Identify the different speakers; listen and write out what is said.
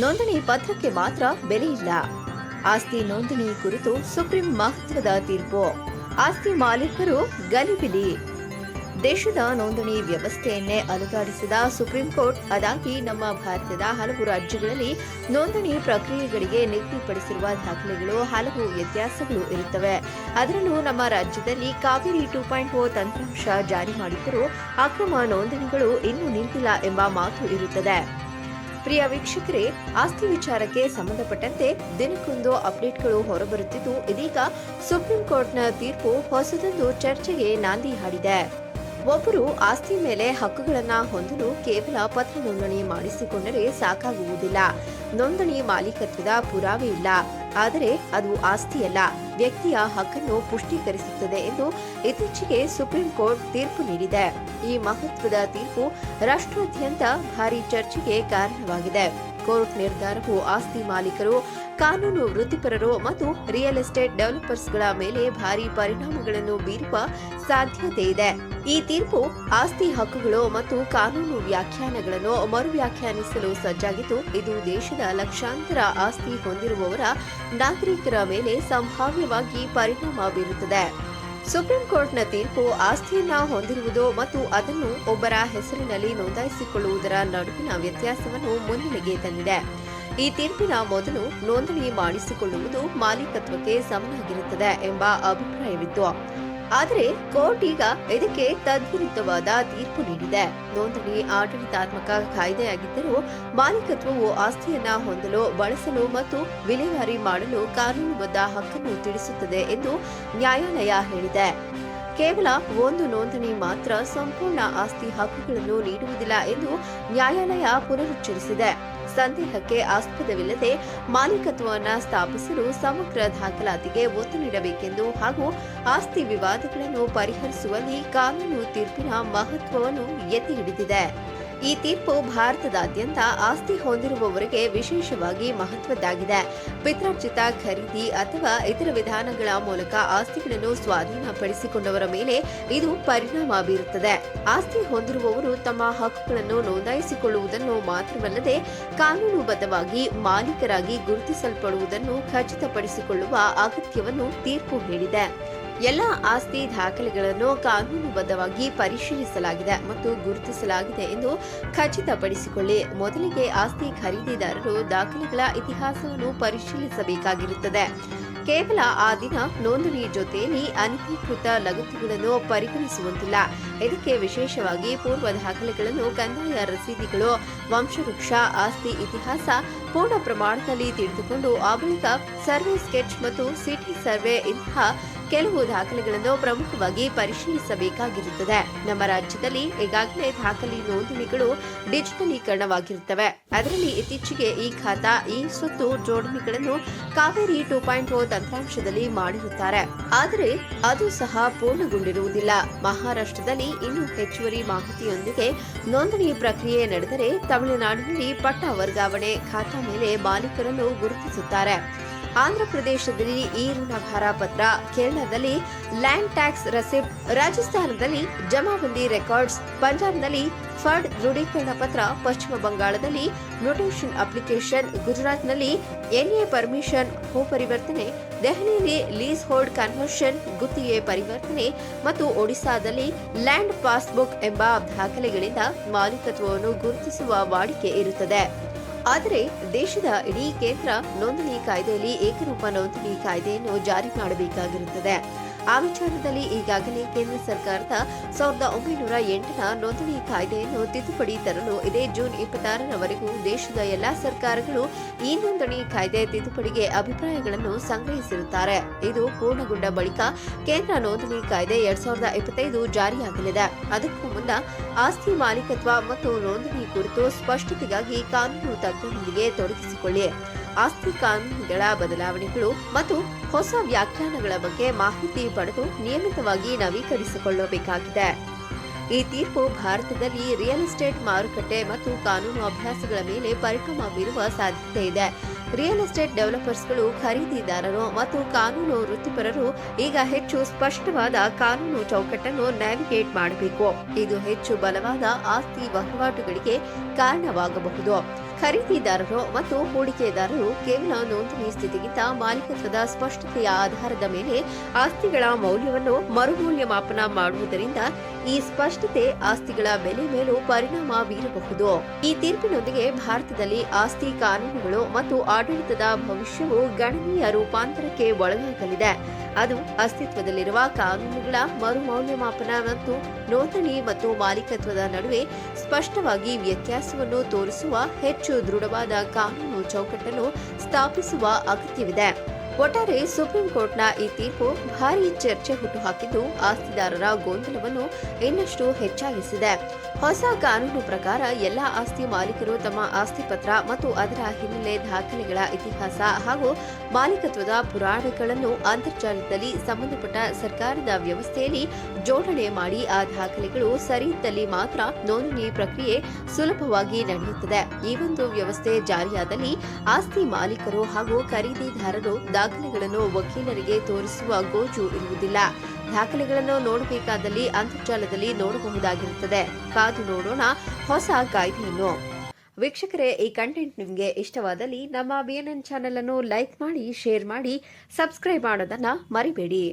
Speaker 1: ನೋಂದಣಿ ಪತ್ರಕ್ಕೆ ಮಾತ್ರ ಬೆಲೆ ಇಲ್ಲ. ಆಸ್ತಿ ನೋಂದಣಿ ಕುರಿತು ಸುಪ್ರೀಂ ಮಹತ್ವದ ತೀರ್ಪು. ಆಸ್ತಿ ಮಾಲೀಕರು ಗಲಿಬಿಲಿ. ದೇಶದ ನೋಂದಣಿ ವ್ಯವಸ್ಥೆಯನ್ನೇ ಅಲುಗಾಡಿಸಿದ ಸುಪ್ರೀಂ ಕೋರ್ಟ್, ಅದಾಗಿ ನಮ್ಮ ಭಾರತದ ಹಲವು ರಾಜ್ಯಗಳಲ್ಲಿ ನೋಂದಣಿ ಪ್ರಕ್ರಿಯೆಗಳಿಗೆ ನಿಗದಿಪಡಿಸಿರುವ ದಾಖಲೆಗಳು ಹಲವು ವ್ಯತ್ಯಾಸಗಳು ಇರುತ್ತವೆ. ಅದರಲ್ಲೂ ನಮ್ಮ ರಾಜ್ಯದಲ್ಲಿ ಕಾವೇರಿ ಟೂ ಪಾಯಿಂಟ್ ಓ ತಂತ್ರಾಂಶ ಜಾರಿ ಮಾಡಿದ್ದರೂ ಅಕ್ರಮ ನೋಂದಣಿಗಳು ಇನ್ನೂ ನಿಂತಿಲ್ಲ ಎಂಬ ಮಾತು ಇರುತ್ತದೆ. ಪ್ರಿಯ ವೀಕ್ಷಕರೇ, ಆಸ್ತಿ ವಿಚಾರಕ್ಕೆ ಸಂಬಂಧಪಟ್ಟಂತೆ ದಿನಕ್ಕೊಂದು ಅಪ್ಡೇಟ್ಗಳು ಹೊರಬರುತ್ತಿದ್ದು, ಇದೀಗ ಸುಪ್ರೀಂ ಕೋರ್ಟ್ನ ತೀರ್ಪು ಹೊಸದೊಂದು ಚರ್ಚೆಗೆ ನಾಂದಿ ಹಾಡಿದೆ. ಒಬ್ಬರು ಆಸ್ತಿ ಮೇಲೆ ಹಕ್ಕುಗಳನ್ನು ಹೊಂದಲು ಕೇವಲ ಪತ್ರ ನೋಂದಣಿ ಮಾಡಿಸಿಕೊಂಡರೆ ಸಾಕಾಗುವುದಿಲ್ಲ. ನೋಂದಣಿ ಮಾಲೀಕತ್ವದ ಪುರಾವೆ ಇಲ್ಲ. ಆದರೆ ಅದು ಆಸ್ತಿಯಲ್ಲ ವ್ಯಕ್ತಿಯ ಹಕ್ಕನ್ನು ಪುಷ್ಟೀಕರಿಸುತ್ತದೆ ಎಂದು ಇತ್ತೀಚೆಗೆ ಸುಪ್ರೀಂ ಕೋರ್ಟ್ ತೀರ್ಪು ನೀಡಿದೆ. ಈ ಮಹತ್ವದ ತೀರ್ಪು ರಾಷ್ಟ್ರಾದ್ಯಂತ ಭಾರಿ ಚರ್ಚೆಗೆ ಕಾರಣವಾಗಿದೆ. ಕೋರ್ಟ್ ನಿರ್ಧಾರವು ಆಸ್ತಿ ಮಾಲೀಕರು, ಕಾನೂನು ವೃತ್ತಿಪರರು ಮತ್ತು ರಿಯಲ್ ಎಸ್ಟೇಟ್ ಡೆವಲಪರ್ಸ್ಗಳ ಮೇಲೆ ಭಾರಿ ಪರಿಣಾಮಗಳನ್ನು ಬೀರುವ ಸಾಧ್ಯತೆ ಇದೆ. ಈ ತೀರ್ಪು ಆಸ್ತಿ ಹಕ್ಕುಗಳು ಮತ್ತು ಕಾನೂನು ವ್ಯಾಖ್ಯಾನಗಳನ್ನು ಮರು ವ್ಯಾಖ್ಯಾನಿಸಲು ಸಜ್ಜಾಗಿದ್ದು, ಇದು ದೇಶದ ಲಕ್ಷಾಂತರ ಆಸ್ತಿ ಹೊಂದಿರುವವರ ನಾಗರಿಕರ ಮೇಲೆ ಸಂಭಾವ್ಯವಾಗಿ ಪರಿಣಾಮ ಬೀರುತ್ತದೆ. ಸುಪ್ರೀಂ ಕೋರ್ಟ್ನ ತೀರ್ಪು ಆಸ್ತಿಯನ್ನ ಹೊಂದಿರುವುದು ಮತ್ತು ಅದನ್ನು ಒಬ್ಬರ ಹೆಸರಿನಲ್ಲಿ ನೋಂದಾಯಿಸಿಕೊಳ್ಳುವುದರ ನಡುವಿನ ವ್ಯತ್ಯಾಸವನ್ನು ಮುನ್ನೆಲೆಗೆ ತಂದಿದೆ. ಈ ತೀರ್ಪಿನ ಮೊದಲು ನೋಂದಣಿ ಮಾಡಿಸಿಕೊಳ್ಳುವುದು ಮಾಲೀಕತ್ವಕ್ಕೆ ಸಮನಾಗಿರುತ್ತದೆ ಎಂಬ ಅಭಿಪ್ರಾಯವಿತ್ತು. ಆದರೆ ಕೋರ್ಟ್ ಈಗ ಇದಕ್ಕೆ ತದ್ವಿರುದ್ಧವಾದ ತೀರ್ಪು ನೀಡಿದೆ. ನೋಂದಣಿ ಆಡಳಿತಾತ್ಮಕ ಕಾಯ್ದೆಯಾಗಿದ್ದರೂ ಮಾಲೀಕತ್ವವು ಆಸ್ತಿಯನ್ನ ಹೊಂದಲು, ಬಳಸಲು ಮತ್ತು ವಿಲೇವಾರಿ ಮಾಡಲು ಕಾನೂನುಬದ್ಧ ಹಕ್ಕನ್ನು ತಿಳಿಸುತ್ತದೆ ಎಂದು ನ್ಯಾಯಾಲಯ ಹೇಳಿದೆ. ಕೇವಲ ಒಂದು ನೋಂದಣಿ ಮಾತ್ರ ಸಂಪೂರ್ಣ ಆಸ್ತಿ ಹಕ್ಕುಗಳನ್ನು ನೀಡುವುದಿಲ್ಲ ಎಂದು ನ್ಯಾಯಾಲಯ ಪುನರುಚ್ಚರಿಸಿದೆ. ಸಂದೇಹಕ್ಕೆ ಆಸ್ಪದವಿಲ್ಲದೆ ಮಾಲೀಕತ್ವವನ್ನು ಸ್ಥಾಪಿಸಲು ಸಮಗ್ರ ದಾಖಲಾತಿಗೆ ಒತ್ತು ನೀಡಬೇಕೆಂದು ಹಾಗೂ ಆಸ್ತಿ ವಿವಾದಗಳನ್ನು ಪರಿಹರಿಸುವಲ್ಲಿ ಕಾನೂನು ತೀರ್ಪಿನ ಮಹತ್ವವನ್ನು ಎತ್ತಿ ಹಿಡಿದಿದೆ. ಈ ತೀರ್ಪು ಭಾರತದಾದ್ಯಂತ ಆಸ್ತಿ ಹೊಂದಿರುವವರಿಗೆ ವಿಶೇಷವಾಗಿ ಮಹತ್ವದ್ದಾಗಿದೆ. ಪಿತ್ರಾರ್ಜಿತ ಖರೀದಿ ಅಥವಾ ಇತರ ವಿಧಾನಗಳ ಮೂಲಕ ಆಸ್ತಿಗಳನ್ನು ಸ್ವಾಧೀನಪಡಿಸಿಕೊಂಡವರ ಮೇಲೆ ಇದು ಪರಿಣಾಮ ಬೀರುತ್ತದೆ. ಆಸ್ತಿ ಹೊಂದಿರುವವರು ತಮ್ಮ ಹಕ್ಕುಗಳನ್ನು ನೋಂದಾಯಿಸಿಕೊಳ್ಳುವುದನ್ನು ಮಾತ್ರವಲ್ಲದೆ ಕಾನೂನುಬದ್ಧವಾಗಿ ಮಾಲೀಕರಾಗಿ ಗುರುತಿಸಲ್ಪಡುವುದನ್ನು ಖಚಿತಪಡಿಸಿಕೊಳ್ಳುವ ಅಗತ್ಯವನ್ನು ತೀರ್ಪು ಹೇಳಿದೆ. ಎಲ್ಲ ಆಸ್ತಿ ದಾಖಲೆಗಳನ್ನು ಕಾನೂನುಬದ್ಧವಾಗಿ ಪರಿಶೀಲಿಸಲಾಗಿದೆ ಮತ್ತು ಗುರುತಿಸಲಾಗಿದೆ ಎಂದು ಖಚಿತಪಡಿಸಿಕೊಳ್ಳಿ. ಮೊದಲಿಗೆ ಆಸ್ತಿ ಖರೀದಿದಾರರು ದಾಖಲೆಗಳ ಇತಿಹಾಸವನ್ನು ಪರಿಶೀಲಿಸಬೇಕಾಗಿರುತ್ತದೆ. ಕೇವಲ ಆ ದಿನ ನೋಂದಣಿ ಜೊತೆಯಲ್ಲಿ ಅನಧಿಕೃತ ಲಗತ್ತುಗಳನ್ನು ಪರಿಗಣಿಸುವಂತಿಲ್ಲ. ಇದಕ್ಕೆ ವಿಶೇಷವಾಗಿ ಪೂರ್ವ ದಾಖಲೆಗಳನ್ನು ಕಂದಾಯ ರಸೀದಿಗಳು, ವಂಶವೃಕ್ಷ, ಆಸ್ತಿ ಇತಿಹಾಸ ಪೂರ್ಣ ಪ್ರಮಾಣದಲ್ಲಿ ತಿಳಿದುಕೊಂಡು ಆ ಬಳಿಕ ಸರ್ವೆ ಸ್ಕೆಚ್ ಮತ್ತು ಸಿಟಿ ಸರ್ವೆ ಇಂತಹ ಕೆಲವು ದಾಖಲೆಗಳನ್ನು ಪ್ರಮುಖವಾಗಿ ಪರಿಶೀಲಿಸಬೇಕಾಗಿರುತ್ತದೆ. ನಮ್ಮ ರಾಜ್ಯದಲ್ಲಿ ಈಗಾಗಲೇ ದಾಖಲೆ ನೋಂದಣಿಗಳು ಡಿಜಿಟಲೀಕರಣವಾಗಿರುತ್ತವೆ. ಅದರಲ್ಲಿ ಇತ್ತೀಚೆಗೆ ಈ ಖಾತಾ, ಈ ಸ್ವತ್ತು ಜೋಡಣೆಗಳನ್ನು ಕಾವೇರಿ ಟೂ ಪಾಯಿಂಟ್ ಓ ತಂತ್ರಾಂಶದಲ್ಲಿ ಮಾಡಿರುತ್ತಾರೆ. ಆದರೆ ಅದು ಸಹ ಪೂರ್ಣಗೊಂಡಿರುವುದಿಲ್ಲ. ಮಹಾರಾಷ್ಟ್ರದಲ್ಲಿ ಇನ್ನೂ ಹೆಚ್ಚುವರಿ ಮಾಹಿತಿಯೊಂದಿಗೆ ನೋಂದಣಿ ಪ್ರಕ್ರಿಯೆ ನಡೆದರೆ ತಮಿಳುನಾಡಿನಲ್ಲಿ ಪಟ್ಟ ವರ್ಗಾವಣೆ, ಖಾತಾ ಮೇಲೆ ಮಾಲೀಕರನ್ನು ಗುರುತಿಸುತ್ತಾರೆ. ಆಂಧ್ರಪ್ರದೇಶದಲ್ಲಿ ಈ ಋಣಭಾರ ಪತ್ರ ಕೇರಳದಲ್ಲಿ ಲ್ಯಾಂಡ್ ಟ್ಯಾಕ್ಸ್ ರಸೀಪ್, ರಾಜಸ್ಥಾನದಲ್ಲಿ ಜಮಾಬಂದಿ ರೆಕಾರ್ಡ್ಸ್ ಪಂಜಾಬ್ನಲ್ಲಿ ಫಡ್ ದೃಢೀಕರಣ ಪತ್ರ, ಪಶ್ಚಿಮ ಬಂಗಾಳದಲ್ಲಿ ನೊಟೇಷನ್ ಅಪ್ಲಿಕೇಶನ್ ಗುಜರಾತ್ನಲ್ಲಿ ಎನ್ಎ ಪರ್ಮಿಷನ್ ಭೂ ಪರಿವರ್ತನೆ ದೆಹಲಿಯಲ್ಲಿ ಲೀಸ್ ಹೋಲ್ಡ್ ಕನ್ವರ್ಷನ್ ಗುತ್ತಿಗೆ ಪರಿವರ್ತನೆ ಮತ್ತು ಒಡಿಶಾದಲ್ಲಿ ಲ್ಯಾಂಡ್ ಪಾಸ್ಬುಕ್ ಎಂಬ ದಾಖಲೆಗಳಿಂದ ಮಾಲೀಕತ್ವವನ್ನು ಗುರುತಿಸುವ ವಾಡಿಕೆ ಇರುತ್ತದೆ. ಆದರೆ ದೇಶದ ಇಡೀ ಕೇಂದ್ರ ನೋಂದಣಿ ಕಾಯ್ದೆಯಲ್ಲಿ ಏಕರೂಪ ನೋಂದಣಿ ಕಾಯ್ದೆಯನ್ನು ಜಾರಿ ಮಾಡಬೇಕಾಗಿರುತ್ತದೆ. ಆ ವಿಚಾರದಲ್ಲಿ ಈಗಾಗಲೇ ಕೇಂದ್ರ ಸರ್ಕಾರದ ಸಾವಿರದ ಒಂಬೈನೂರ ಎಂಟರ ನೋಂದಣಿ ಕಾಯ್ದೆಯನ್ನು ತಿದ್ದುಪಡಿ ತರಲು ಇದೇ ಜೂನ್ ಇಪ್ಪತ್ತಾರರವರೆಗೂ ದೇಶದ ಎಲ್ಲಾ ಸರ್ಕಾರಗಳು ಈ ನೋಂದಣಿ ಕಾಯ್ದೆ ತಿದ್ದುಪಡಿಗೆ ಅಭಿಪ್ರಾಯಗಳನ್ನು ಸಂಗ್ರಹಿಸಿರುತ್ತಾರೆ. ಇದು ಪೂರ್ಣಗೊಂಡ ಬಳಿಕ ಕೇಂದ್ರ ನೋಂದಣಿ ಕಾಯ್ದೆ ಎರಡ್ ಸಾವಿರದ ಇಪ್ಪತ್ತೈದು ಜಾರಿಯಾಗಲಿದೆ. ಅದಕ್ಕೂ ಮುನ್ನ ಆಸ್ತಿ ಮಾಲೀಕತ್ವ ಮತ್ತು ನೋಂದಣಿ ಕುರಿತು ಸ್ಪಷ್ಟತೆಗಾಗಿ ಕಾನೂನು ತಜ್ಞರೊಂದಿಗೆ ತೊಡಗಿಸಿಕೊಳ್ಳಿ. ಆಸ್ತಿ ಕಾನೂನುಗಳ ಬದಲಾವಣೆಗಳು ಮತ್ತು ಹೊಸ ವ್ಯಾಖ್ಯಾನಗಳ ಬಗ್ಗೆ ಮಾಹಿತಿ ಪಡೆದು ನಿಯಮಿತವಾಗಿ ನವೀಕರಿಸಿಕೊಳ್ಳಬೇಕಾಗಿದೆ. ಈ ತೀರ್ಪು ಭಾರತದಲ್ಲಿ ರಿಯಲ್ ಎಸ್ಟೇಟ್ ಮಾರುಕಟ್ಟೆ ಮತ್ತು ಕಾನೂನು ಅಭ್ಯಾಸಗಳ ಮೇಲೆ ಪರಿಣಾಮ ಬೀರುವ ಸಾಧ್ಯತೆ ಇದೆ. ರಿಯಲ್ ಎಸ್ಟೇಟ್ ಡೆವಲಪರ್ಸ್ಗಳು ಖರೀದಿದಾರರು ಮತ್ತು ಕಾನೂನು ವೃತ್ತಿಪರರು ಈಗ ಹೆಚ್ಚು ಸ್ಪಷ್ಟವಾದ ಕಾನೂನು ಚೌಕಟ್ಟನ್ನು ನ್ಯಾವಿಗೇಟ್ ಮಾಡಬೇಕು. ಇದು ಹೆಚ್ಚು ಬಲವಾದ ಆಸ್ತಿ ವಹಿವಾಟುಗಳಿಗೆ ಕಾರಣವಾಗಬಹುದು. ಖರೀದಿದಾರರು ಮತ್ತು ಹೂಡಿಕೆದಾರರು ಕೇವಲ ನೋಂದಣಿ ಸ್ಥಿತಿಗಿಂತ ಮಾಲೀಕತ್ವದ ಸ್ಪಷ್ಟತೆಯ ಆಧಾರದ ಮೇಲೆ ಆಸ್ತಿಗಳ ಮೌಲ್ಯವನ್ನು ಮರುಮೌಲ್ಯಮಾಪನ ಮಾಡುವುದರಿಂದ ಈ ಸ್ಪಷ್ಟತೆ ಆಸ್ತಿಗಳ ಬೆಲೆ ಮೇಲೂ ಪರಿಣಾಮ ಬೀರಬಹುದು. ಈ ತೀರ್ಪಿನೊಂದಿಗೆ ಭಾರತದಲ್ಲಿ ಆಸ್ತಿ ಕಾನೂನುಗಳು ಮತ್ತು ಆಡಳಿತದ ಭವಿಷ್ಯವು ಗಣನೀಯ ರೂಪಾಂತರಕ್ಕೆ ಒಳಗಾಗಲಿದೆ. ಅದು ಅಸ್ತಿತ್ವದಲ್ಲಿರುವ ಕಾನೂನುಗಳ ಮರುಮೌಲ್ಯಮಾಪನ ಮತ್ತು ನೋಂದಣಿ ಮತ್ತು ಮಾಲೀಕತ್ವದ ನಡುವೆ ಸ್ಪಷ್ಟವಾಗಿ ವ್ಯತ್ಯಾಸವನ್ನು ತೋರಿಸುವ ಹೆಚ್ಚು ದೃಢವಾದ ಕಾನೂನು ಚೌಕಟ್ಟನ್ನು ಸ್ಥಾಪಿಸುವ ಅಗತ್ಯವಿದೆ. ಒಟ್ಟಾರೆ ಸುಪ್ರೀಂ ಕೋರ್ಟ್ನ ಈ ತೀರ್ಪು ಭಾರೀ ಚರ್ಚೆ ಹುಟ್ಟುಹಾಕಿದ್ದು ಆಸ್ತಿದಾರರ ಗೊಂದಲವನ್ನು ಇನ್ನಷ್ಟು ಹೆಚ್ಚಾಗಿಸಿದೆ. ಹೊಸ ಕಾನೂನು ಪ್ರಕಾರ ಎಲ್ಲಾ ಆಸ್ತಿ ಮಾಲೀಕರು ತಮ್ಮ ಆಸ್ತಿ ಪತ್ರ ಮತ್ತು ಅದರ ಹಿನ್ನೆಲೆ ದಾಖಲೆಗಳ ಇತಿಹಾಸ ಹಾಗೂ ಮಾಲೀಕತ್ವದ ಪುರಾಣಗಳನ್ನು ಅಂತರ್ಜಾಲದಲ್ಲಿ ಸಂಬಂಧಪಟ್ಟ ಸರ್ಕಾರದ ವ್ಯವಸ್ಥೆಯಲ್ಲಿ ಜೋಡಣೆ ಮಾಡಿ ಆ ದಾಖಲೆಗಳು ಸರಿಯಿದ್ದಲ್ಲಿ ಮಾತ್ರ ನೋಂದಣಿ ಪ್ರಕ್ರಿಯೆ ಸುಲಭವಾಗಿ ನಡೆಯುತ್ತದೆ. ಈ ಒಂದು ವ್ಯವಸ್ಥೆ ಜಾರಿಯಾದಲ್ಲಿ ಆಸ್ತಿ ಮಾಲೀಕರು ಹಾಗೂ ಖರೀದಿದಾರರು ದಾಖಲೆಗಳನ್ನು ವಕೀಲರಿಗೆ ತೋರಿಸುವ ಗೋಜು ಇರುವುದಿಲ್ಲ. ದಾಖಲೆಗಳನ್ನು ನೋಡಬೇಕಾದಲ್ಲಿ ಅಂತರ್ಜಾಲದಲ್ಲಿ ನೋಡಬಹುದಾಗಿರುತ್ತದೆ. ಕಾದು ನೋಡೋಣ ಹೊಸ ಕಾಯ್ದೆಯನ್ನು. ವೀಕ್ಷಕರೇ, ಈ ಕಂಟೆಂಟ್ ನಿಮಗೆ ಇಷ್ಟವಾದಲ್ಲಿ ನಮ್ಮ ಬಿಎನ್ಎನ್ ಚಾನೆಲ್ ಅನ್ನು ಲೈಕ್ ಮಾಡಿ, ಶೇರ್ ಮಾಡಿ, ಸಬ್ಸ್ಕ್ರೈಬ್ ಮಾಡೋದನ್ನ ಮರಿಬೇಡಿ.